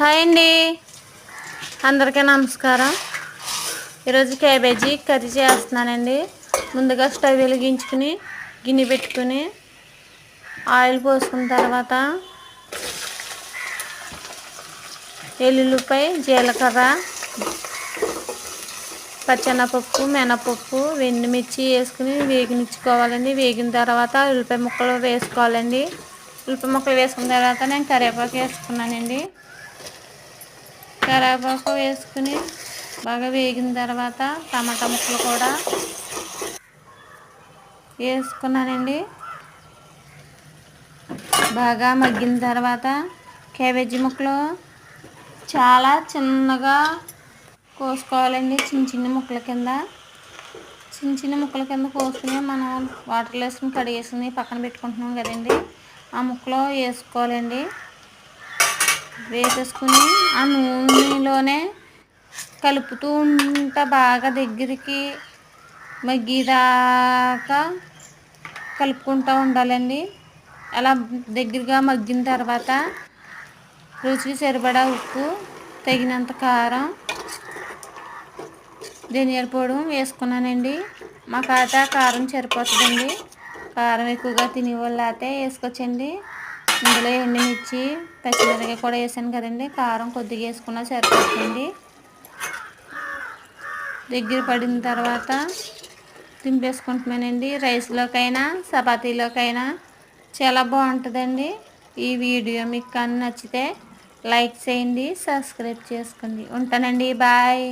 Hi అండి. అందరికీ నమస్కారం. ఈరోజు క్యాబేజీ కర్రీ చేస్తున్నానండి. ముందుగా స్టవ్ వెలిగించుకుని గిన్నె పెట్టుకుని ఆయిల్ పోసుకున్న తర్వాత ఎల్లుల్లిపై జీలకర్ర పచ్చెనపప్పు మినపప్పు వెండిమిర్చి వేసుకుని వేగినిచ్చుకోవాలండి. వేగిన తర్వాత ఉల్లిపాయ ముక్కలు వేసుకోవాలండి. ఉల్లిపాయ ముక్కలు వేసుకున్న తర్వాత నేను కరివేపాకు వేసుకున్నానండి. కరివేపాకు వేసుకుని బాగా వేగిన తర్వాత టమాటా ముక్కలు కూడా వేసుకున్నానండి. బాగా మగ్గిన తర్వాత క్యాబేజీ ముక్కలు చాలా చిన్నగా కోసుకోవాలండి చిన్న చిన్న ముక్కల కింద. చిన్న చిన్న ముక్కల కింద కోసుకుని మనం వాటర్లో వేసుకుని కడిగేసుకుని పక్కన పెట్టుకుంటున్నాం కదండి. ఆ ముక్కలో వేసుకోవాలండి. వేసేసుకుని ఆ నూనెలోనే కలుపుతూ ఉంటా బాగా దగ్గరికి మగ్గిదాకా కలుపుకుంటూ ఉండాలండి. అలా దగ్గరగా మగ్గిన తర్వాత రుచికి సరిపడా ఉప్పు తగినంత కారం ధనియాల పొడి వేసుకున్నానండి. మా కాత కారం సరిపోతుందండి. కారం ఎక్కువగా తినే వాళ్ళు అయితే వేసుకోవచ్చండి. ఇందులో ఎండుమిర్చి పచ్చిమిరకాయ కూడా వేసాను కదండి. కారం కొద్దిగా వేసుకున్నా సరిపోతుంది. దగ్గర పడిన తర్వాత దింపేసుకుంటున్నానండి. రైస్లోకైనా చపాతీలోకైనా చాలా బాగుంటుందండి. ఈ వీడియో మీకు కానీ నచ్చితే లైక్ చేయండి సబ్స్క్రైబ్ చేసుకోండి. ఉంటానండి. బాయ్.